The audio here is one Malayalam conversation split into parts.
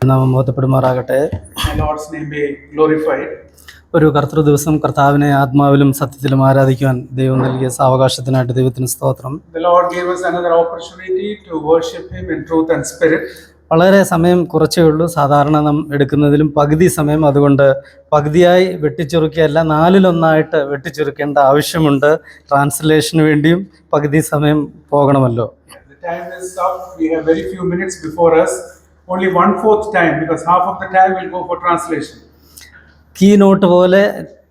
നാമം ബോധപ്പെടുമാറാകട്ടെ. ഒരു കർത്തൃ ദിവസം കർത്താവിനെ ആത്മാവിലും സത്യത്തിലും ആരാധിക്കുവാൻ ദൈവം നൽകിയ സാവകാശത്തിനായിട്ട് ദൈവത്തിന് സ്തോത്രം. വളരെ സമയം കുറച്ചേ ഉള്ളൂ സാധാരണ നാം എടുക്കുന്നതിലും പകുതി സമയം അതുകൊണ്ട് പകുതിയായി വെട്ടിച്ചുരുക്കിയല്ല നാലിലൊന്നായിട്ട് വെട്ടിച്ചുരുക്കേണ്ട ആവശ്യമുണ്ട് ട്രാൻസ്ലേഷന് വേണ്ടിയും പകുതി സമയം പോകണമല്ലോ The time is up. We have very few minutes before us. Only one fourth time because half of the time will go for translation. Key note പോലെ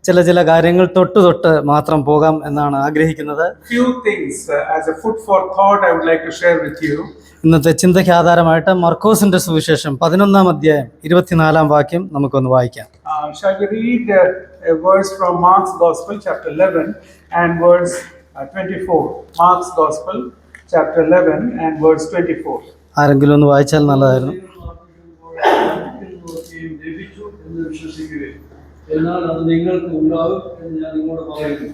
ചില ചില കാര്യങ്ങൾ തൊട്ട് തൊട്ട് മാത്രം പോകാം എന്നാണ് ആഗ്രഹിക്കുന്നത് Few things uh, as a food for thought I would like to share with you. ഇന്നത്തെ ചിന്തയ്ക്ക് ആധാരമായിട്ട് മർക്കോസിന്റെ സുവിശേഷം പതിനൊന്നാം അധ്യായം ഇരുപത്തിനാലാം വാക്യം നമുക്കൊന്ന് വായിക്കാം Uh, shall we read uh, a verse from Mark's Gospel, chapter 11, and verse uh, 24? Mark's Gospel, chapter 11, and verse 24. ആരെങ്കിലും ഒന്ന് വായിച്ചാൽ നല്ലതായിരുന്നു നോക്കിയും ലഭിച്ചു എന്ന് വിശ്വസിക്കുകയും എന്നാൽ അത് നിങ്ങൾക്ക് ഉണ്ടാകും എന്ന് ഞാൻ നിങ്ങളോട് പറയുന്നു.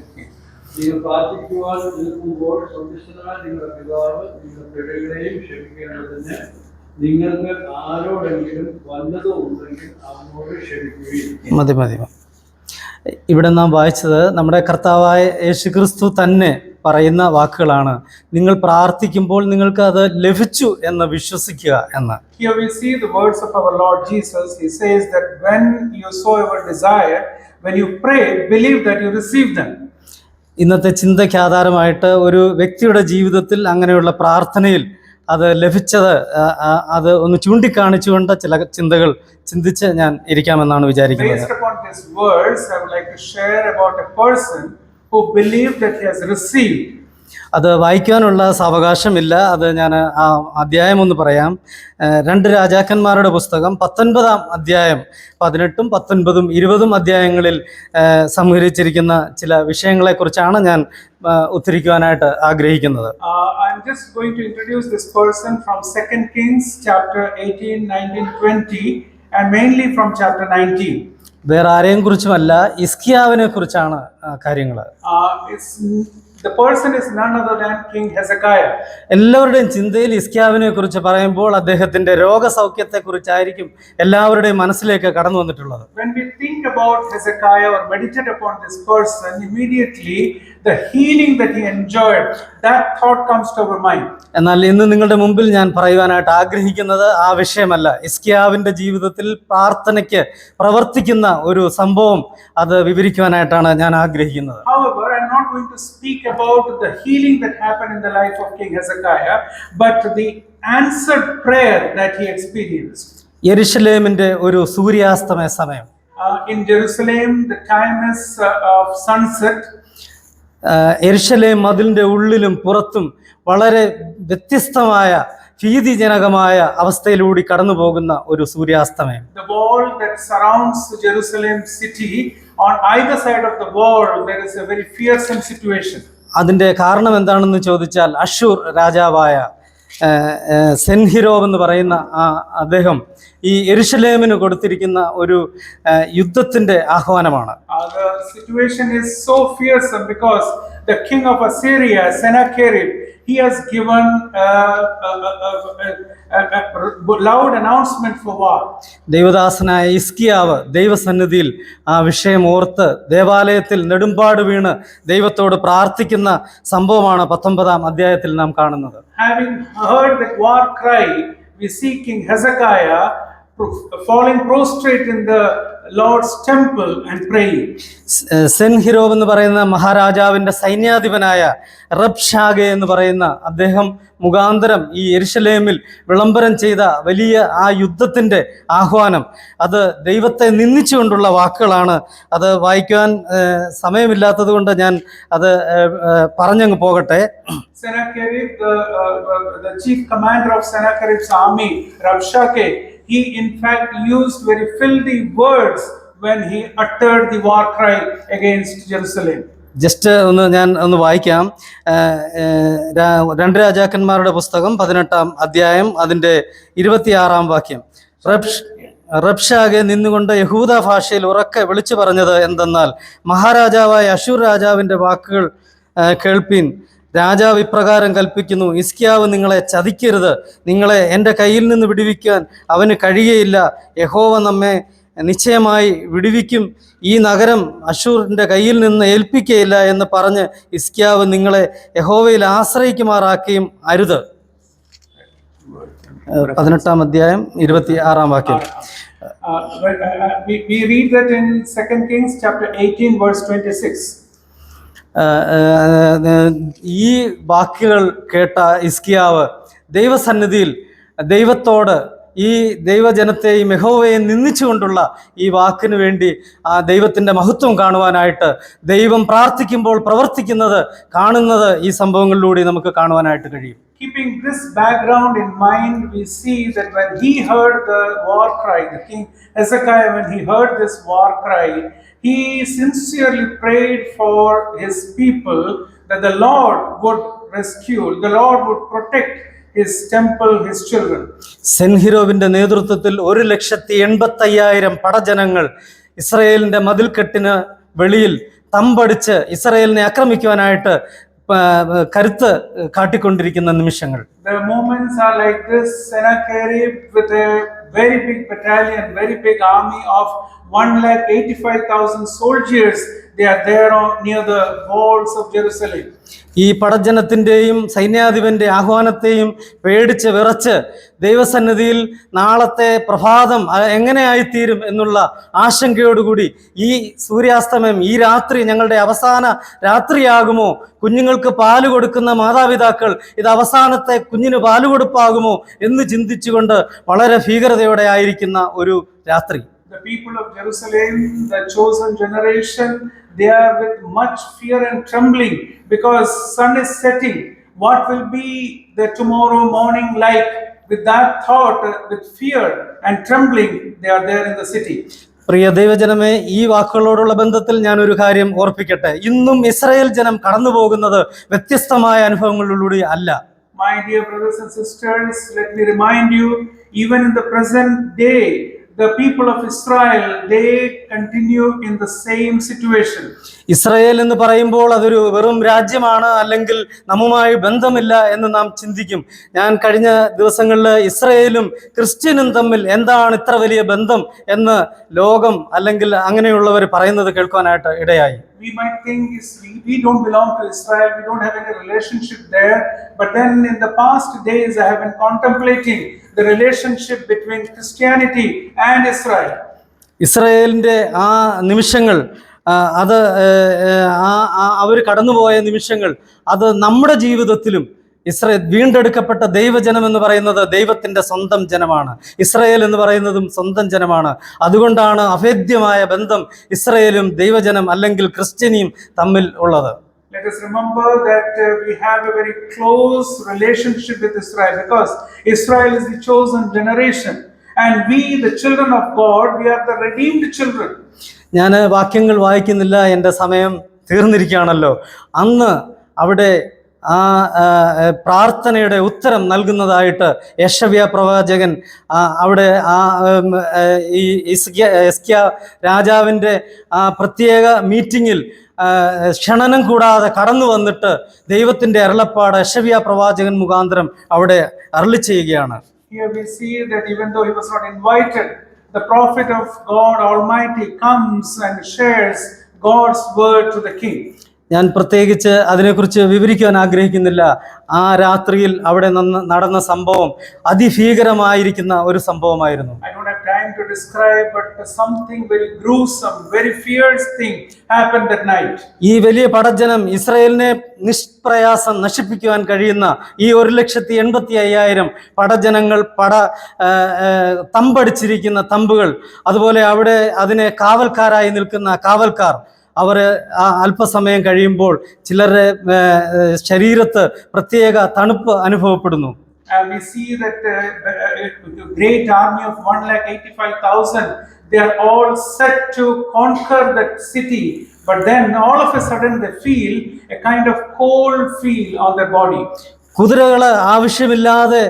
നിങ്ങൾ പ്രാർത്ഥിക്കുവാൻ നിൽക്കുമ്പോൾ സന്തുഷ്ടനായ നിങ്ങളുടെ പിതാവ് നിങ്ങളുടെ പിഴകളെയും ക്ഷമിക്കേണ്ടതിന് നിങ്ങൾക്ക് ആരോടെങ്കിലും വല്ലതും ഉണ്ടെങ്കിൽ അവനോട് ക്ഷമിക്കുകയും. ഇവിടെ നാം വായിച്ചത് നമ്മുടെ കർത്താവായ യേശുക്രിസ്തു തന്നെ പറയുന്ന വാക്കുകളാണ് നിങ്ങൾ പ്രാർത്ഥിക്കുമ്പോൾ നിങ്ങൾക്ക് അത് ലഭിച്ചു എന്ന് വിശ്വസിക്കുക എന്ന് Here we see the words of our Lord Jesus. He says that when you sow your desire, when you pray, believe that you receive them. ഇന്നത്തെ ചിന്തയ്ക്ക് ആധാരമായിട്ട് ഒരു വ്യക്തിയുടെ ജീവിതത്തിൽ അങ്ങനെയുള്ള പ്രാർത്ഥനയിൽ അത് ലഭിച്ചത് അത് ഒന്ന് ചൂണ്ടിക്കാണിച്ചുകൊണ്ട് ചില ചിന്തകൾ ചിന്തിച്ച് ഞാൻ ഇരിക്കാമെന്നാണ് വിചാരിക്കുന്നത് Who believed that he has received. അത് വായിക്കാനുള്ള സാവകാശമില്ല അത് ഞാൻ ആ അധ്യായം ഒന്ന് പറയാം രണ്ട് രാജാക്കന്മാരുടെ പുസ്തകം പത്തൊൻപതാം അധ്യായം പതിനെട്ടും പത്തൊൻപതും ഇരുപതും അധ്യായങ്ങളിൽ സംഹരിച്ചിരിക്കുന്ന ചില വിഷയങ്ങളെക്കുറിച്ചാണ് ഞാൻ ഏഹ് ഉദ്ധരിക്കുവാനായിട്ട് ആഗ്രഹിക്കുന്നത് Uh, I'm just going to introduce this person from 2 Kings chapter 18, 19, 20, and mainly from chapter 19. വേറെ ആരെയും കുറിച്ചുമല്ല ഇസ്കിയാവിനെ കുറിച്ചാണ് കാര്യങ്ങൾ. എല്ലാവരുടെയും ചിന്തയിൽ ഇസ്കിയാവിനെ കുറിച്ച് പറയുമ്പോൾ അദ്ദേഹത്തിന്റെ രോഗസൗഖ്യത്തെ കുറിച്ചായിരിക്കും എല്ലാവരുടെയും മനസ്സിലേക്ക് കടന്നു വന്നിട്ടുള്ളത് about Hezekiah or meditate upon this person, immediately the healing that he enjoyed, that thought comes to our mind. എന്നാൽ ഇന്ന് നിങ്ങളുടെ മുമ്പിൽ ഞാൻ പറയുവാനായിട്ട് ആഗ്രഹിക്കുന്നത് ആ വിഷയമല്ല ഇസ്കിയാവിന്റെ ജീവിതത്തിൽ പ്രാർത്ഥനയ്ക്ക് പ്രവർത്തിക്കുന്ന ഒരു സംഭവം അത് വിവരിക്കുവാനായിട്ടാണ് ഞാൻ ആഗ്രഹിക്കുന്നത് However, I'm not going to speak about the healing that happened in the life of King Hezekiah, but the answered prayer that he experienced. യെരുഷലേമിന്റെ ഒരു സൂര്യാസ്തമയ സമയം Uh, in Jerusalem, the time is uh, of sunset. ആഹ് യെരുശലേം മതിലിന്റെ ഉള്ളിലും പുറത്തും വളരെ വ്യത്യസ്തമായ ഭീതിജനകമായ അവസ്ഥയിലൂടെ കടന്നു പോകുന്ന ഒരു സൂര്യാസ്തമയം The wall that surrounds Jerusalem city, on either side of the wall, there is a very fearsome situation. അതിന്റെ കാരണം എന്താണെന്ന് ചോദിച്ചാൽ അഷൂർ രാജാവായ സെൻഹിറോ എന്ന് പറയുന്ന ആ അദ്ദേഹം ഈ എരുഷലേമിന് കൊടുത്തിരിക്കുന്ന ഒരു യുദ്ധത്തിന്റെ ആഹ്വാനമാണ്. Situation is so fearsome because the king of Assyria സെനാ he has given uh, a loud announcement for war. ദൈവദാസനായ ഇസ്കിയാവ് ദൈവസന്നിധിയിൽ ആ വിഷയം ഓർത്ത് ദേവാലയത്തിൽ നെടുമ്പാട് വീണ് ദൈവത്തോട് പ്രാർത്ഥിക്കുന്ന സംഭവമാണ് പത്തൊമ്പതാം അധ്യായത്തിൽ നാം കാണുന്നത് Having heard the war cry, we see King Hezekiah falling prostrate in the Lord's temple and praying. സ്- ഏഹ് എന്ന് പറയുന്ന മഹാരാജാവിന്റെ സൈന്യാധിപനായ റബ്ഷാഗെ എന്ന് പറയുന്ന അദ്ദേഹം മുഖാന്തരം ഈ എരിശലേമിൽ വിളംബരം ചെയ്ത വലിയ ആ യുദ്ധത്തിന്റെ ആഹ്വാനം. അത് ദൈവത്തെ നിന്ദിച്ചുകൊണ്ടുള്ള വാക്കുകളാണ്. അത് വായിക്കുവാൻ സമയമില്ലാത്തത് കൊണ്ട് ഞാൻ അത് പറഞ്ഞങ്ങ് പോകട്ടെ. Sennacherib, the, uh, the chief commander of Sennacherib's army, Rabshakeh, he in fact used very filthy words when he uttered the war cry against Jerusalem. Just ഒന്ന് ഞാൻ ഒന്ന് വായിക്കാം. രണ്ട് രാജാക്കന്മാരുടെ പുസ്തകം പതിനെട്ടാം അധ്യായം അതിന്റെ ഇരുപത്തിയാറാം വാക്യം. റബ്ഷ് റബ്ഷാകെ നിന്നുകൊണ്ട് യഹൂദ ഭാഷയിൽ ഉറക്കെ വിളിച്ചു പറഞ്ഞത് എന്തെന്നാൽ മഹാരാജാവായ അശൂർ രാജാവിന്റെ വാക്കുകൾ കേൾപ്പീൻ. രാജാവ് ഇപ്രകാരം കൽപ്പിക്കുന്നു ഇസ്കിയാവ് നിങ്ങളെ ചതിക്കരുത്. നിങ്ങളെ എന്റെ കയ്യിൽ നിന്ന് വിടുവിക്കാൻ അവന് കഴിയയില്ല. യഹോവ നമ്മെ നിശ്ചയമായി വിടുവിക്കും. ഈ നഗരം അഷൂറിന്റെ കയ്യിൽ നിന്ന് ഏൽപ്പിക്കുകയില്ല എന്ന് പറഞ്ഞ് ഇസ്കിയാവ് നിങ്ങളെ യഹോവയിൽ ആശ്രയിക്കുമാറാക്കുകയും അരുത്. പതിനെട്ടാം അധ്യായം ഇരുപത്തി ആറാം വാക്യം. Uh, uh, we read that in 2 Kings chapter 18, verse 26. ഈ വാക്കുകൾ കേട്ട ഇസ്കിയാവ് ദൈവസന്നിധിയിൽ ദൈവത്തോട് ഈ ദൈവജനത്തെയും മെഹോവയെ നിന്ദിച്ചുകൊണ്ടുള്ള ഈ വാക്കിനു വേണ്ടി ആ ദൈവത്തിന്റെ മഹത്വം കാണുവാനായിട്ട് ദൈവം പ്രാർത്ഥിക്കുമ്പോൾ പ്രവർത്തിക്കുന്നത് കാണുന്നത് ഈ സംഭവങ്ങളിലൂടെ നമുക്ക് കാണുവാനായിട്ട് കഴിയും. Keeping this background in mind, we see that when he heard the war cry, the king Hezekiah, when he heard this war cry, he sincerely prayed for his people that the Lord would rescue, the Lord would protect his temple, his children. സെൻഹിരോവിന്റെ നേതൃത്വത്തിൽ ഒരു ലക്ഷത്തി എൺപത്തയ്യായിരം പടജനങ്ങൾ ഇസ്രയേലിന്റെ മതിൽക്കെട്ടിന് വെളിയിൽ തമ്പടിച്ച് ഇസ്രയേലിനെ ആക്രമിക്കുവാനായിട്ട് കരുത്ത് കാട്ടിക്കൊണ്ടിരിക്കുന്ന നിമിഷങ്ങൾ The moments are like this Sennacherib with a very big battalion, very big army of 1,85,000 soldiers. They are there on, near the walls of Jerusalem. ഈ പടജനത്തിന്റെയും സൈന്യാധിപന്റെ ആഹ്വാനത്തെയും പേടിച്ച് വിറച്ച് ദൈവസന്നിധിയിൽ നാളത്തെ പ്രഭാതം എങ്ങനെയായിത്തീരും എന്നുള്ള ആശങ്കയോടുകൂടി ഈ സൂര്യാസ്തമയം ഈ രാത്രി ഞങ്ങളുടെ അവസാന രാത്രിയാകുമോ? കുഞ്ഞുങ്ങൾക്ക് പാൽ കൊടുക്കുന്ന മാതാപിതാക്കൾ ഇത് അവസാനത്തെ കുഞ്ഞിന് പാൽ കൊടുപ്പാകുമോ എന്ന് ചിന്തിച്ചുകൊണ്ട് വളരെ ഭീകരതയോടെ ആയിരിക്കുന്ന ഒരു രാത്രി. The people of Jerusalem, the chosen generation, they are with much fear and trembling because sun is setting. What will be the tomorrow morning like? With that thought, uh, with fear and trembling, they are there in the city. പ്രിയ ദൈവജനമേ ഈ വാക്കുകളോടുള്ള ബന്ധത്തിൽ ഞാൻ ഒരു കാര്യം ഓർപ്പിക്കട്ടെ ഇന്നും ഇസ്രായേൽ ജനം കടന്നു പോകുന്നത് വ്യത്യസ്തമായ അനുഭവങ്ങളിലൂടെ അല്ല My dear brothers and sisters, let me remind you, even in the present day, Israel എന്ന് പറയുമ്പോൾ അതൊരു വെറും രാജ്യമാണ് അല്ലെങ്കിൽ നമ്മുമായി ബന്ധമില്ല എന്ന് നാം ചിന്തിക്കും. ഞാൻ കഴിഞ്ഞ ദിവസങ്ങളിൽ ഇസ്രയേലും ക്രിസ്ത്യനും തമ്മിൽ എന്താണ് ഇത്ര വലിയ ബന്ധം എന്ന് ലോകം അല്ലെങ്കിൽ അങ്ങനെയുള്ളവർ പറയുന്നത് കേൾക്കാനായിട്ട് ഇടയായി. We might think is we, we don't belong to Israel, we don't have any relationship there. But then in the past days, I have been contemplating the relationship between Christianity and Israel. ഇസ്രായേലിന്റെ ആ നിമിഷങ്ങൾ. അത് അവർ കടന്നുപോയ നിമിഷങ്ങൾ അത് നമ്മുടെ ജീവിതത്തിലും ഇസ്രയേൽ വീണ്ടെടുക്കപ്പെട്ട ദൈവജനം എന്ന് പറയുന്നത് ദൈവത്തിന്റെ സ്വന്തം ജനമാണ് ഇസ്രയേൽ എന്ന് പറയുന്നതും സ്വന്തം ജനമാണ് അതുകൊണ്ടാണ് അഭേദ്യമായ ബന്ധം ഇസ്രയേലും ദൈവജനം അല്ലെങ്കിൽ ക്രിസ്ത്യനിയും തമ്മിൽ ഉള്ളത് Let us remember that uh, we have a very close relationship with Israel because Israel is the chosen generation. And we, the children of God, we are the redeemed children. ഞാൻ വാക്യങ്ങൾ വായിക്കുന്നില്ല എന്റെ സമയം തീർന്നിരിക്കുകയാണല്ലോ അന്ന് അവിടെ ആ പ്രാർത്ഥനയുടെ ഉത്തരം നൽകുന്നതായിട്ട് യശവ്യ പ്രവാചകൻ അവിടെ ആ ഈ ഇസ്കിയ എസ്കിയ രാജാവിന്റെ ആ പ്രത്യേക മീറ്റിങ്ങിൽ ക്ഷണനം കൂടാതെ കടന്നു വന്നിട്ട് ദൈവത്തിന്റെ അരുളപ്പാട് യശവ്യ പ്രവാചകൻ മുഖാന്തരം അവിടെ അരളി ചെയ്യുകയാണ് we see that even though he was not invited, the prophet of God Almighty comes and shares God's word to the king. ഞാൻ പ്രത്യേകിച്ച് അതിനെക്കുറിച്ച് വിവരിക്കുവാൻ ആഗ്രഹിക്കുന്നില്ല ആ രാത്രിയിൽ അവിടെ നന്ന- നടന്ന സംഭവം അതിഭീകരമായിരിക്കുന്ന ഒരു സംഭവമായിരുന്നു I don't have time to describe, but something very gruesome, very fierce thing happened that night. ഈ വലിയ പടജനം ഇസ്രയേലിനെ നിഷ്പ്രയാസം നശിപ്പിക്കുവാൻ കഴിയുന്ന ഈ ഒരു ലക്ഷത്തി എൺപത്തി അയ്യായിരം പടജനങ്ങൾ പട തമ്പടിച്ചിരിക്കുന്ന തമ്പുകൾ അതുപോലെ അവിടെ അതിനെ കാവൽക്കാരായി നിൽക്കുന്ന കാവൽക്കാർ അവർ അല്പസമയം കഴിയുമ്പോൾ ചിലരുടെ ശരീരത്ത് പ്രത്യേക തണുപ്പ് അനുഭവപ്പെടുന്നു And we see that uh, the great army of 1,85,000, they are all set to conquer that city. But then all of a sudden they feel a kind of cold feel on their body. കുതിരകൾ ആവശ്യമില്ലാതെ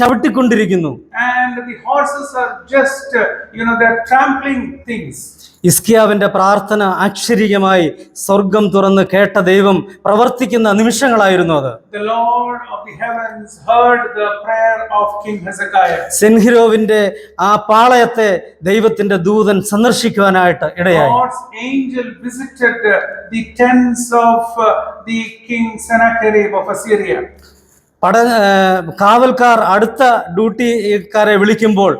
ചവിട്ടിക്കൊണ്ടിരിക്കുന്നു And the horses are just, uh, you know, they're trampling things. ഇസ്കിയാവിന്റെ പ്രാർത്ഥന ആക്ഷരികമായി സ്വർഗം തുറന്ന് കേട്ട ദൈവം പ്രവർത്തിക്കുന്ന നിമിഷങ്ങളായിരുന്നു അത് The Lord of the heavens heard the prayer of King Hezekiah. സെൻഹിരോവിന്റെ ആ പാളയത്തെ ദൈവത്തിന്റെ ദൂതൻ സന്ദർശിക്കുവാനായിട്ട് ഇടയായി God's angel visited uh, the tents of the king Sennacherib of Assyria. പട കാവൽക്കാർ അടുത്ത ഡ്യൂട്ടിക്കാരെ വിളിക്കുമ്പോൾ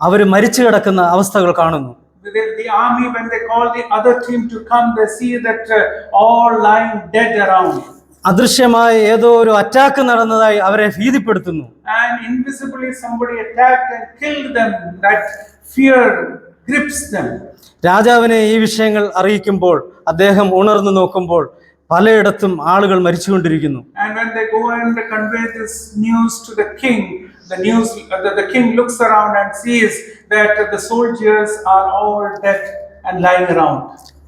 അവർ മരിച്ചു കിടക്കുന്ന അവസ്ഥകൾ കാണുന്നു The, the army, when they call the other team to come, they see that uh, all lying dead around. അദൃശ്യമായ ഏതോ ഒരു അറ്റാക്ക് നടന്നതായി അവരെ ഭീതിപ്പെടുത്തുന്നു And invisibly, somebody attacked and killed them. That fear grips them. രാജാവിനെ ഈ വിഷയങ്ങൾ അറിയിക്കുമ്പോൾ അദ്ദേഹം ഉണർന്നു നോക്കുമ്പോൾ പലയിടത്തും ആളുകൾ മരിച്ചുകൊണ്ടിരിക്കുന്നു And when they go and convey this news to the king, the news uh, the, the king looks around and sees that the soldiers are all dead and lying around.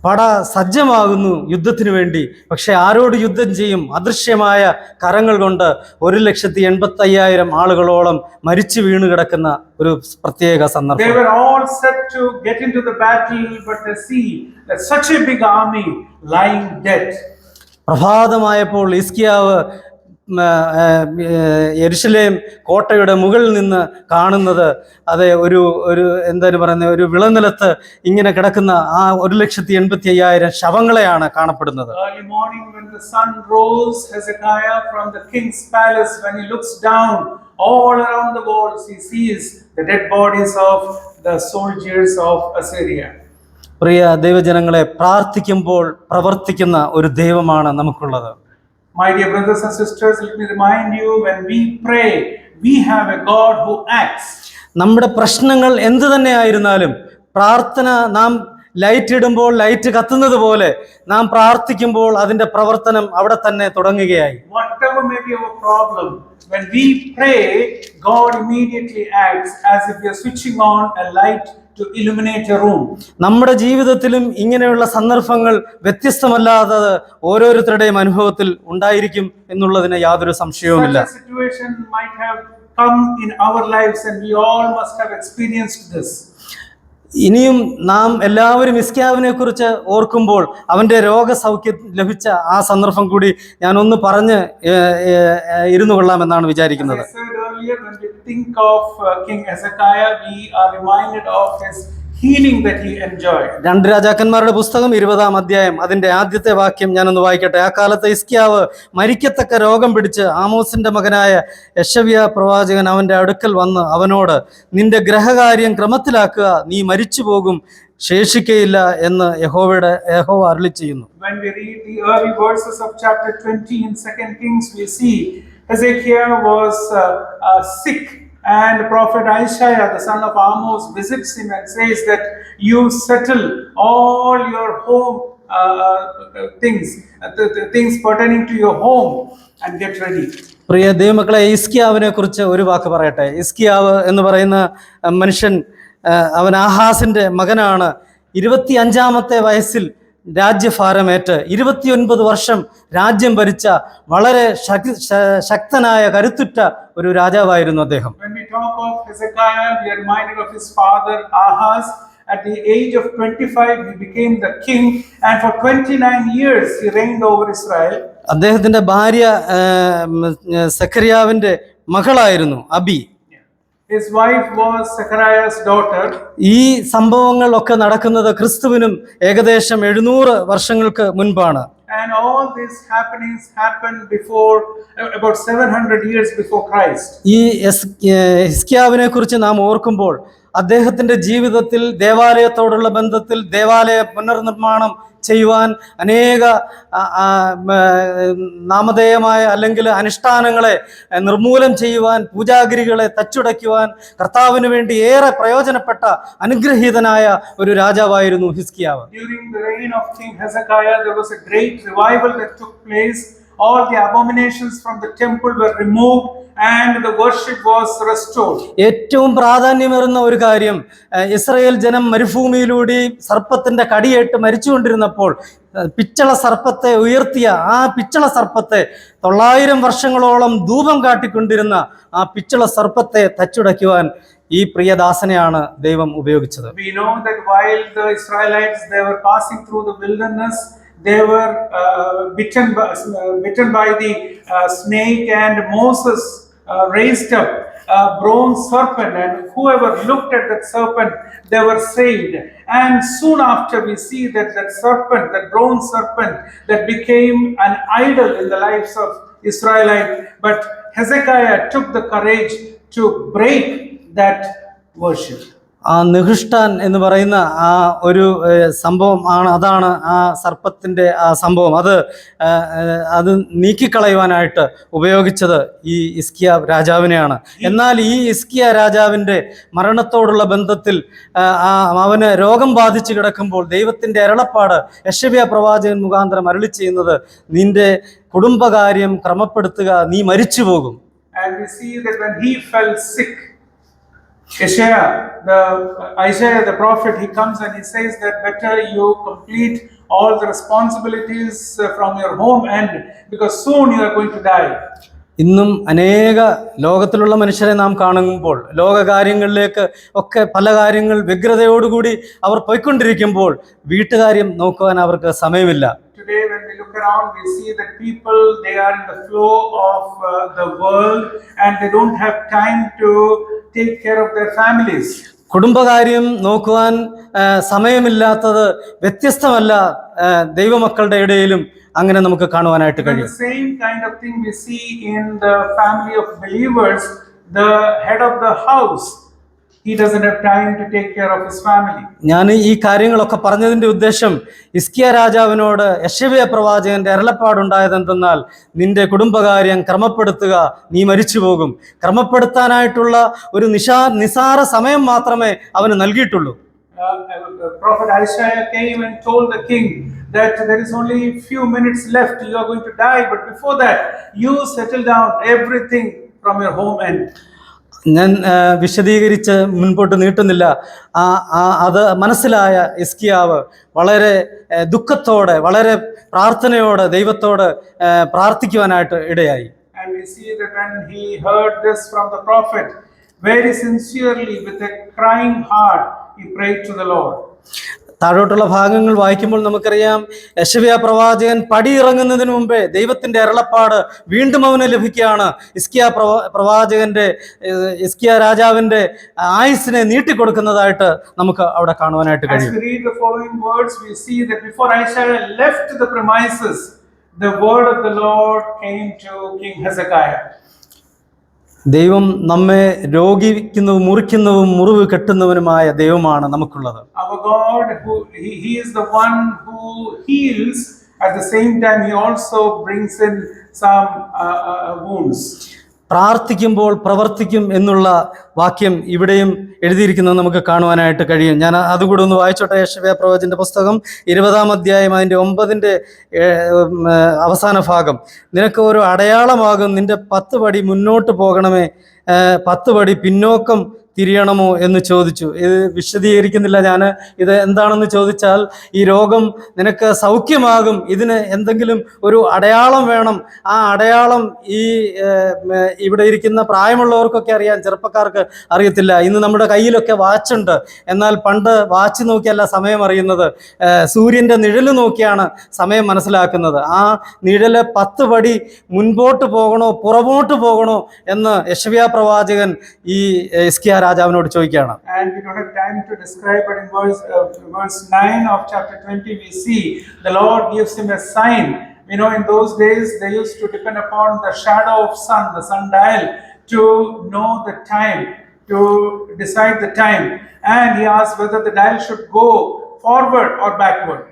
പട സജ്ജമാകുന്നു യുദ്ധത്തിന് വേണ്ടി പക്ഷെ ആരോട് യുദ്ധം ചെയ്യും അദൃശ്യമായ കരങ്ങൾ കൊണ്ട് ഒരു ലക്ഷത്തി എൺപത്തി അയ്യായിരം ആളുകളോളം മരിച്ചു വീണ് കിടക്കുന്ന ഒരു പ്രത്യേക They സന്ദർഭം were all set to get into the battle, but they see such a big army lying dead. പ്രഭാതമായപ്പോൾ ഇസ്കിയാവ് ആ, കോട്ടയുടെ മുകളിൽ നിന്ന് കാണുന്നത് അത് ഒരു ഒരു എന്താണ് പറയുന്നത് ഒരു വിളനിലത്ത് ഇങ്ങനെ കിടക്കുന്ന ആ ഒരു ലക്ഷത്തി എൺപത്തി അയ്യായിരം ശവങ്ങളെയാണ് കാണപ്പെടുന്നത് all around the walls, he sees the dead bodies of the soldiers of Assyria. പ്രിയ ദൈവജനങ്ങളെ പ്രാർത്ഥിക്കുമ്പോൾ പ്രവർത്തിക്കുന്ന ഒരു ദൈവമാണ് നമുക്കുള്ളത് My dear brothers and sisters, let me remind you when we pray, we have a God who acts. നമ്മുടെ പ്രശ്നങ്ങൾ എന്തു തന്നെ ആയിരുന്നാലും പ്രാർത്ഥന നാം ലൈറ്റ് ഇടുമ്പോൾ ലൈറ്റ് കത്തുന്നത് പോലെ നാം പ്രാർത്ഥിക്കുമ്പോൾ അതിന്റെ പ്രവർത്തനം അവിടെ തന്നെ തുടങ്ങുകയായി Whatever may be our problem, when we pray, God immediately acts as if we are switching on a light to illuminate a room. നമ്മുടെ ജീവിതത്തിലും ഇങ്ങനെയുള്ള സന്ദർഭങ്ങൾ വ്യത്യസ്തമല്ലാതെ ഓരോരുത്തരുടെയും അനുഭവത്തിൽ ഉണ്ടായിരിക്കും എന്നുള്ളതിന് യാതൊരു സംശയവുമില്ല Such a situation might have come in our lives, and we all must have experienced this. ഇനിയും നാം എല്ലാവരും ഇസ്ക്യാവിനെ കുറിച്ച് ഓർക്കുമ്പോൾ അവന്റെ രോഗസൗഖ്യം ലഭിച്ച ആ സന്ദർഭം കൂടി ഞാൻ ഒന്ന് പറഞ്ഞ് ഇരുന്നു കൊള്ളാമെന്നാണ് എന്നാണ് വിചാരിക്കുന്നത് Think of uh, King Hezekiah, we are reminded of his healing that he enjoyed. രണ്ട് രാജാക്കന്മാരുടെ പുസ്തകം ഇരുപതാം അധ്യായം. അതിന്റെ ആദ്യത്തെ വാക്യം ഞാനൊന്ന് വായിക്കട്ടെ. ആ കാലത്ത് ഇസ്കിയാവ് മരിക്കത്തക്ക രോഗം പിടിച്ച് ആമോസിന്റെ മകനായ യശവ്യ പ്രവാചകൻ അവന്റെ അടുക്കൽ വന്ന് അവനോട് നിന്റെ ഗ്രഹകാര്യം ക്രമത്തിലാക്കുക. നീ മരിച്ചു പോകും ശേഷിക്കയില്ല എന്ന് യഹോവയുടെ യഹോവ അരുളി ചെയ്യുന്നു When we read the early verses of chapter 20 in 2 Kings, we see Hezekiah was uh, uh, sick, and prophet Isaiah, the son of Amos, visits him and says that you settle all your home uh, uh, things, uh, the, the things pertaining to your home, and get ready. പ്രിയ ദൈവമക്കളെ ഇസ്കിയാവിനെ കുറിച്ച് ഒരു വാക്ക് പറയട്ടെ ഇസ്കിയാവ് എന്ന് പറയുന്ന മനുഷ്യൻ അവൻ ആഹാസിന്റെ മകനാണ് ഇരുപത്തി അഞ്ചാമത്തെ വയസ്സിൽ രാജ്യഭാരമേറ്റ് ഇരുപത്തിയൊൻപത് വർഷം രാജ്യം ഭരിച്ച വളരെ ശക്തനായ കരുത്തുറ്റ ഒരു രാജാവായിരുന്നു അദ്ദേഹം When we talk of Hezekiah, we are reminded of his father Ahaz. At the age of 25, he became the king, and for 29 years, he reigned over Israel. അദ്ദേഹത്തിന്റെ ഭാര്യ ആഹ്, മകളായിരുന്നു അബി ഈ സംഭവങ്ങളൊക്കെ നടക്കുന്നത് ക്രിസ്തുവിനും ഏകദേശം എഴുന്നൂറ് വർഷങ്ങൾക്ക് മുൻപാണ് and all these happenings happened before about 700 years before Christ. ഈ ഹിസ്കിയാവിനെ കുറിച്ച് നാം ഓർക്കുമ്പോൾ അദ്ദേഹത്തിന്റെ ജീവിതത്തിൽ ദേവാലയത്തോടുള്ള ബന്ധത്തിൽ ദേവാലയ പുനർനിർമ്മാണം ചെയ്യുവാൻ അനേക നാമധേയമായ അല്ലെങ്കിൽ അനുഷ്ഠാനങ്ങളെ നിർമൂലം ചെയ്യുവാൻ പൂജാഗിരികളെ തച്ചുടയ്ക്കുവാൻ കർത്താവിന് വേണ്ടി ഏറെ പ്രയോജനപ്പെട്ട അനുഗ്രഹീതനായ ഒരു രാജാവായിരുന്നു ഹിസ്കിയാവ്. ഏറ്റവും പ്രാധാന്യമേറുന്ന ഒരു കാര്യം ഇസ്രായേൽ ജനം മരുഭൂമിയിലൂടെ സർപ്പത്തിന്റെ കടിയേറ്റ് മരിച്ചുകൊണ്ടിരുന്നപ്പോൾ പിച്ചള സർപ്പത്തെ ഉയർത്തിയ ആ പിച്ചള സർപ്പത്തെ തൊള്ളായിരം വർഷങ്ങളോളം ധൂപം കാട്ടിക്കൊണ്ടിരുന്ന ആ പിച്ചള സർപ്പത്തെ തച്ചുടയ്ക്കുവാൻ ഈ പ്രിയദാസനെയാണ് ദൈവം ഉപയോഗിച്ചത് We know that while the Israelites they were passing through the wilderness, they were uh, bitten, by, uh, bitten by the uh, snake, and Moses uh, raised up a bronze serpent, and whoever looked at that serpent, they were saved. And soon after, we see that that serpent, that bronze serpent, that became an idol in the lives of Israelite. But Hezekiah took the courage to break that worship. ആ നിഹൃഷ്ടാൻ എന്ന് പറയുന്ന ആ ഒരു സംഭവം ആണ് അതാണ് ആ സർപ്പത്തിന്റെ ആ സംഭവം. അത് അത് നീക്കിക്കളയുവാനായിട്ട് ഉപയോഗിച്ചത് ഈ ഇസ്കിയ രാജാവിനെയാണ്. എന്നാൽ ഈ ഇസ്കിയ രാജാവിന്റെ മരണത്തോടുള്ള ബന്ധത്തിൽ അവന് രോഗം ബാധിച്ചു കിടക്കുമ്പോൾ ദൈവത്തിന്റെ അരളപ്പാട് യശവ്യ പ്രവാചകൻ മുഖാന്തരം അരളി ചെയ്യുന്നത് നിന്റെ കുടുംബകാര്യം ക്രമപ്പെടുത്തുക നീ മരിച്ചു പോകും And we see that when he fell sick, Isaiah, the Isaiah the prophet, he comes and he says that better you complete all the responsibilities uh, from your home end because soon you are going to die. ഇന്നും അനേക ലോകത്തിലുള്ള മനുഷ്യരെ നാം കാണുമ്പോൾ ലോകകാര്യങ്ങളിലേക്ക് ഒക്കെ പല കാര്യങ്ങൾ വ്യഗ്രതയോടുകൂടി അവർ പോയിക്കൊണ്ടിരിക്കുമ്പോൾ വീട്ടുകാര്യം നോക്കുവാൻ അവർക്ക് സമയമില്ല Today, when we look around, we see that people they are in the flow of uh, the world and they don't have time to take care of their families. കുടുംബകാര്യം നോക്കുവാൻ സമയമില്ലാത്തത് വ്യത്യസ്തമല്ല ദൈവമക്കളുടെ ഇടയിലും അങ്ങനെ നമുക്ക് കാണുവാനായിട്ട് കഴിയും the same kind of thing we see in the family of believers. The head of the ഞാൻ ഈ കാര്യങ്ങളൊക്കെ പറഞ്ഞതിന്റെ ഉദ്ദേശം ഇസ്കിയ രാജാവിനോട് യശവ്യ പ്രവാചകന്റെ അരളപ്പാടുണ്ടായത് എന്തെന്നാൽ നിന്റെ കുടുംബകാര്യം ക്രമപ്പെടുത്തുക നീ മരിച്ചു പോകും ക്രമപ്പെടുത്താനായിട്ടുള്ള ഒരു നിശാ നിസാര സമയം മാത്രമേ അവന് നൽകിയിട്ടുള്ളൂ Uh, uh, Prophet Isaiah came and told the king that there is only few minutes left. You are going to die, but before that, you settle down everything from your home end. ഞാൻ വിശദീകരിച്ച് മുൻപോട്ട് നീട്ടുന്നില്ല ആ അത് മനസ്സിലായ ഇസ്കിയാവ് വളരെ ദുഃഖത്തോടെ വളരെ പ്രാർത്ഥനയോടെ ദൈവത്തോട് പ്രാർത്ഥിക്കുവാനായിട്ട് ഇടയായി And we see that when he heard this from the prophet, very sincerely, with a crying heart, he prayed to the Lord. താഴോട്ടുള്ള ഭാഗങ്ങൾ വായിക്കുമ്പോൾ നമുക്കറിയാം. യശവ്യ പ്രവാചകൻ പടിയിറങ്ങുന്നതിന് മുമ്പേ ദൈവത്തിന്റെ അരളപ്പാട് വീണ്ടും അവന് ലഭിക്കുകയാണ്. ഇസ്കിയ പ്രവാ പ്രവാചകന്റെ ഇസ്കിയ രാജാവിന്റെ ആയുസിനെ നീട്ടിക്കൊടുക്കുന്നതായിട്ട് നമുക്ക് അവിടെ കാണുവാനായിട്ട് കഴിയും. we read the following words, we see that before Isaiah left the premises, the word of the Lord came to King Hezekiah. ദൈവം നമ്മെ രോഗിക്കുന്നതും മുറിക്കുന്നതും മുറിവ് കെട്ടുന്നവനുമായ ദൈവമാണ് നമുക്കുള്ളത്. At the same time, He also brings in some uh, uh, wounds. പ്രാർത്ഥിക്കുമ്പോൾ പ്രവർത്തിക്കും എന്നുള്ള വാക്യം ഇവിടെയും എഴുതിയിരിക്കുന്നത് നമുക്ക് കാണുവാനായിട്ട് കഴിയും. ഞാൻ അതുകൂടെ ഒന്ന് വായിച്ചോട്ടെ യേശവ്യ പ്രവചന്റെ പുസ്തകം ഇരുപതാം അധ്യായം അതിന്റെ ഒമ്പതിന്റെ അവസാന ഭാഗം. നിനക്ക് ഒരു അടയാളമാകും നിന്റെ പത്ത് പടി മുന്നോട്ട് പോകണമേ. പത്ത് പടി പിന്നോക്കം തിരിയണമോ എന്ന് ചോദിച്ചു. ഇത് വിശദീകരിക്കുന്നില്ല ഞാൻ ഇത് എന്താണെന്ന് ചോദിച്ചാൽ ഈ രോഗം നിനക്ക് സൗഖ്യമാകും. ഇതിന് എന്തെങ്കിലും ഒരു അടയാളം വേണം. ആ അടയാളം ഈ ഇവിടെ ഇരിക്കുന്ന പ്രായമുള്ളവർക്കൊക്കെ അറിയാം. ചെറുപ്പക്കാർക്ക് അറിയത്തില്ല. ഇന്ന് നമ്മുടെ കയ്യിലൊക്കെ വാച്ചുണ്ട്. എന്നാൽ പണ്ട് വാച്ച് നോക്കിയല്ല സമയം അറിയുന്നത്. സൂര്യന്റെ നിഴൽ നോക്കിയാണ് സമയം മനസ്സിലാക്കുന്നത്. ആ നിഴൽ പത്ത് പടി മുൻപോട്ട് പോകണോ പുറമോട്ട് പോകണോ എന്ന് യശവ്യ പ്രവാചകൻ ഈ എസ്കിയ രാജാവിനോട് ചോദിക്കുകയാണ് And we don't have time to describe, but in verse, uh, verse 9 of chapter 20, we see the Lord gives him a sign. You know, in those days, they used to depend upon the shadow of sun, the sundial, to know the time, to decide the time. And he asked whether the dial should go forward or backward.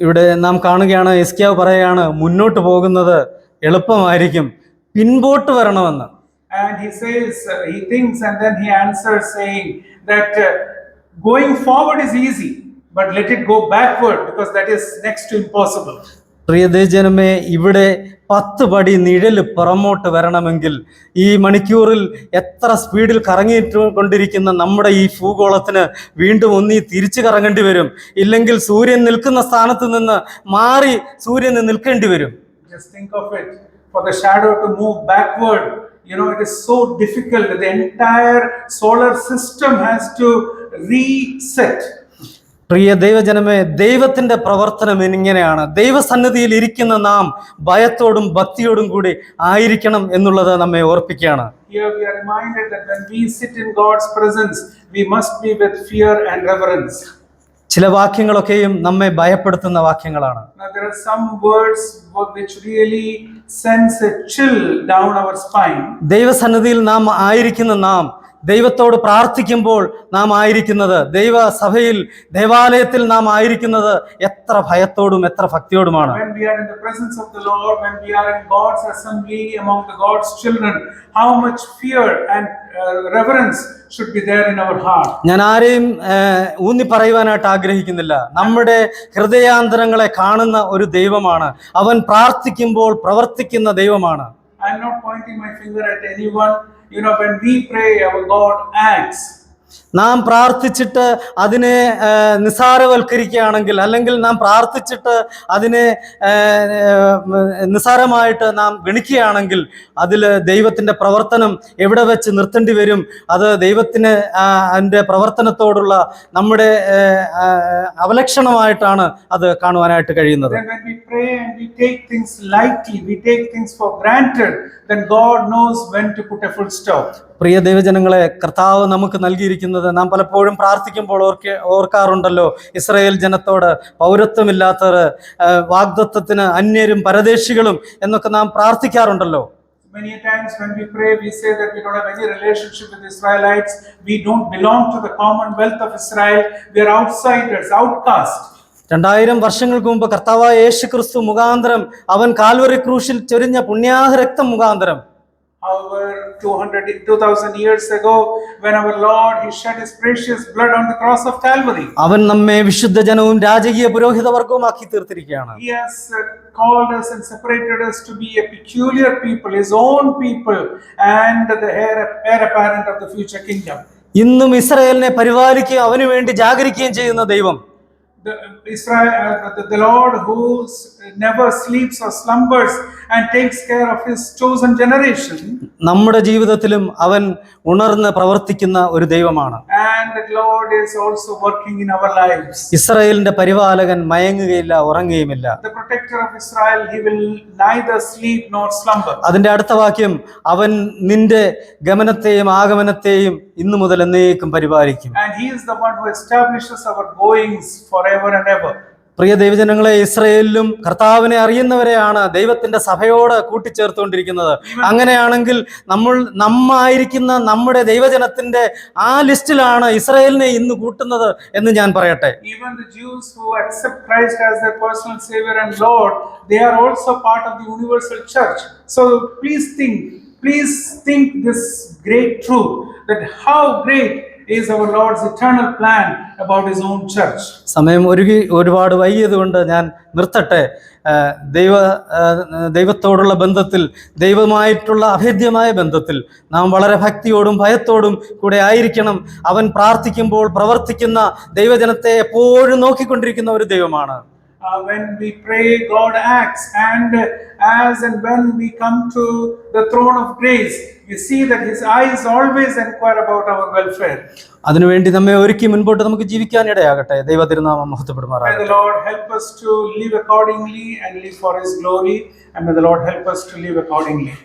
ഇവിടെ നാം കാണുകയാണ് എസ്കിയാവ് പറയുകയാണ് മുന്നോട്ട് പോകുന്നത് എളുപ്പമായിരിക്കും പിൻപോട്ട് വരണമെന്ന് And he says, uh, he thinks, and then he answers saying that uh, going forward is easy, but let it go backward because that is next to impossible. പ്രിയദേജനമേ ഇവിടെ പത്ത് പടി നിഴൽ പുറമോട്ട് വരണമെങ്കിൽ ഈ മണിക്കൂറിൽ എത്ര സ്പീഡിൽ കറങ്ങിയിട്ട് കൊണ്ടിരിക്കുന്ന നമ്മുടെ ഈ ഭൂഗോളത്തിന് വീണ്ടും ഒന്നീ തിരിച്ചു കറങ്ങേണ്ടി വരും ഇല്ലെങ്കിൽ സൂര്യൻ നിൽക്കുന്ന സ്ഥാനത്ത് നിന്ന് മാറി സൂര്യന് നിൽക്കേണ്ടി വരും Just think of it. For the shadow to move backward, You know, it is so difficult. that The entire solar system has to reset. പ്രിയ ദൈവജനമേ ദൈവത്തിന്റെ പ്രവർത്തനം ഇങ്ങനെയാണ് ദൈവസന്നിധിയിൽ ഇരിക്കുന്ന നാം ഭയത്തോടും ഭക്തിയോടും കൂടി ആയിരിക്കണം എന്നുള്ളത് നമ്മെ ഓർപ്പിക്കുകയാണ് we are reminded that when we sit in God's presence, we must be with fear and reverence. ചില വാക്യങ്ങളൊക്കെയും നമ്മെ ഭയപ്പെടുത്തുന്ന വാക്യങ്ങളാണ് A chill down our spine. ദൈവസന്നിധിയിൽ നാം ആയിരിക്കുന്ന നാം ദൈവത്തോട് പ്രാർത്ഥിക്കുമ്പോൾ നാം ആയിരിക്കുന്നത് ദൈവസഭയിൽ ദേവാലയത്തിൽ നാം ആയിരിക്കുന്നത് എത്ര ഭയത്തോടും എത്ര ഭക്തിയോടുമാണ്. ഞാൻ ആരെയും ഊന്നി പറയുവാനായിട്ട് ആഗ്രഹിക്കുന്നില്ല. നമ്മുടെ ഹൃദയാന്തരങ്ങളെ കാണുന്ന ഒരു ദൈവമാണ്. അവൻ പ്രാർത്ഥിക്കുമ്പോൾ പ്രവർത്തിക്കുന്ന ദൈവമാണ്. I not pointing my finger at anyone You know, when we pray, our God acts. നാം പ്രാർത്ഥിച്ചിട്ട് അതിനെ നിസ്സാരവൽക്കരിക്കുകയാണെങ്കിൽ അല്ലെങ്കിൽ നാം പ്രാർത്ഥിച്ചിട്ട് അതിനെ നിസ്സാരമായിട്ട് നാം ഗണിക്കുകയാണെങ്കിൽ അതിൽ ദൈവത്തിന്റെ പ്രവർത്തനം എവിടെ വെച്ച് നിർത്തേണ്ടി വരും അത് ദൈവത്തിന് അതിന്റെ പ്രവർത്തനത്തോടുള്ള നമ്മുടെ അവലക്ഷണമായിട്ടാണ് അത് കാണുവാനായിട്ട് കഴിയുന്നത് then God knows when to put a full stop. പ്രിയ ദൈവജനങ്ങളെ കർത്താവ് നമുക്ക് നൽകിയിരിക്കുന്നത് നാം പലപ്പോഴും പ്രാർത്ഥിക്കുമ്പോൾ ഓർക്ക ഓർക്കാറുണ്ടല്ലോ ഇസ്രയേൽ ജനത്തോട് പൗരത്വമില്ലാത്തവർ വാഗ്ദത്വത്തിന് അന്യരും പരദേശികളും എന്നൊക്കെ നാം പ്രാർത്ഥിക്കാറുണ്ടല്ലോ Many times when we pray, we say that we don't have any relationship with Israelites. We don't belong to the commonwealth of Israel. We are outsiders, outcasts. രണ്ടായിരം വർഷങ്ങൾക്ക് മുമ്പ് കർത്താവായ യേശു ക്രിസ്തു മുഖാന്തരം അവൻ കാൽവറി ക്രൂശിൽ ചൊരിഞ്ഞ പുണ്യാഹ രക്തം മുഖാന്തരം However, 200, 2000 years ago, when our Lord, He shed His precious blood on the cross of Calvary, അവൻ നമ്മെ വിശുദ്ധ ജനവും രാജകീയ പുരോഹിത വർഗവുമാക്കി തീർത്തിരിക്കുകയാണ് He has uh, called us and separated us to be a peculiar people, His own people, and the heir, heir apparent of the future kingdom. ഇന്നും ഇസ്രായേലിനെ പരിപാലിക്കുകയും അവനു വേണ്ടി ജാഗരിക്കുകയും ചെയ്യുന്ന ദൈവം The Israel, uh, the, the Lord who s- never sleeps or slumbers and takes care of His chosen generation, നമ്മുടെ ജീവിതത്തിലും അവൻ ഉണർന്ന് പ്രവർത്തിക്കുന്ന ഒരു ദൈവമാണ് and the Lord is also working in our lives. ഇസ്രായേലിന്റെ പരിപാലകൻ മയങ്ങുകയില്ല ഉറങ്ങുകയുമില്ല The protector of Israel, He will neither sleep nor slumber. അതിന്റെ അടുത്ത വാക്യം അവൻ നിന്റെ ഗമനത്തെയും ആഗമനത്തെയും ഇന്നു മുതൽ എന്നേക്കും പരിപാലിക്കും And He is the one who establishes our goings forever and ever. പ്രിയ ദൈവജനങ്ങളെ ഇസ്രയേലിലും കർത്താവിനെ അറിയുന്നവരെയാണ് ദൈവത്തിന്റെ സഭയോട് കൂട്ടിച്ചേർത്തുകൊണ്ടിരിക്കുന്നത് അങ്ങനെയാണെങ്കിൽ നമ്മൾ നമ്മായിരിക്കുന്ന നമ്മുടെ ദൈവജനത്തിന്റെ ആ ലിസ്റ്റിലാണ് ഇസ്രയേലിനെ ഇന്ന് കൂട്ടുന്നത് എന്ന് ഞാൻ പറയട്ടെ Even the Jews who accept Christ as their personal Savior and Lord, they are also part of the universal church. So please think, please think this great truth that how great is our Lord's eternal plan about His own church. സമയം ഒരുകി ഒരുപാട് വൈകിയത് കൊണ്ട് ഞാൻ നിർത്തട്ടെ. ദൈവ ദൈവത്തോടുള്ള ബന്ധത്തിൽ ദൈവമായിട്ടുള്ള അഭേദ്യമായ ബന്ധത്തിൽ നാം വളരെ ഭക്തിയോടും ഭയത്തോടും കൂടെ ആയിരിക്കണം. അവൻ പ്രാർത്ഥിക്കുമ്പോൾ പ്രവർത്തിക്കുന്ന ദൈവജനത്തെ എപ്പോഴും നോക്കിക്കൊണ്ടിരിക്കുന്ന ഒരു ദൈവമാണ്. Uh, when we pray, God acts, and as and when we come to the throne of grace, we see that His eyes always inquire about our welfare. അതിനുവേണ്ടി നമ്മെ ഒരുക്കി മുൻപോട്ട് നമുക്ക് ജീവിക്കാൻ ഇടയാകട്ടെ ദൈവ തിരുനാമം May മഹത്വപ്പെടുമാറാകട്ടെ the Lord help us to live accordingly and live for His glory, and may the Lord help us to live accordingly.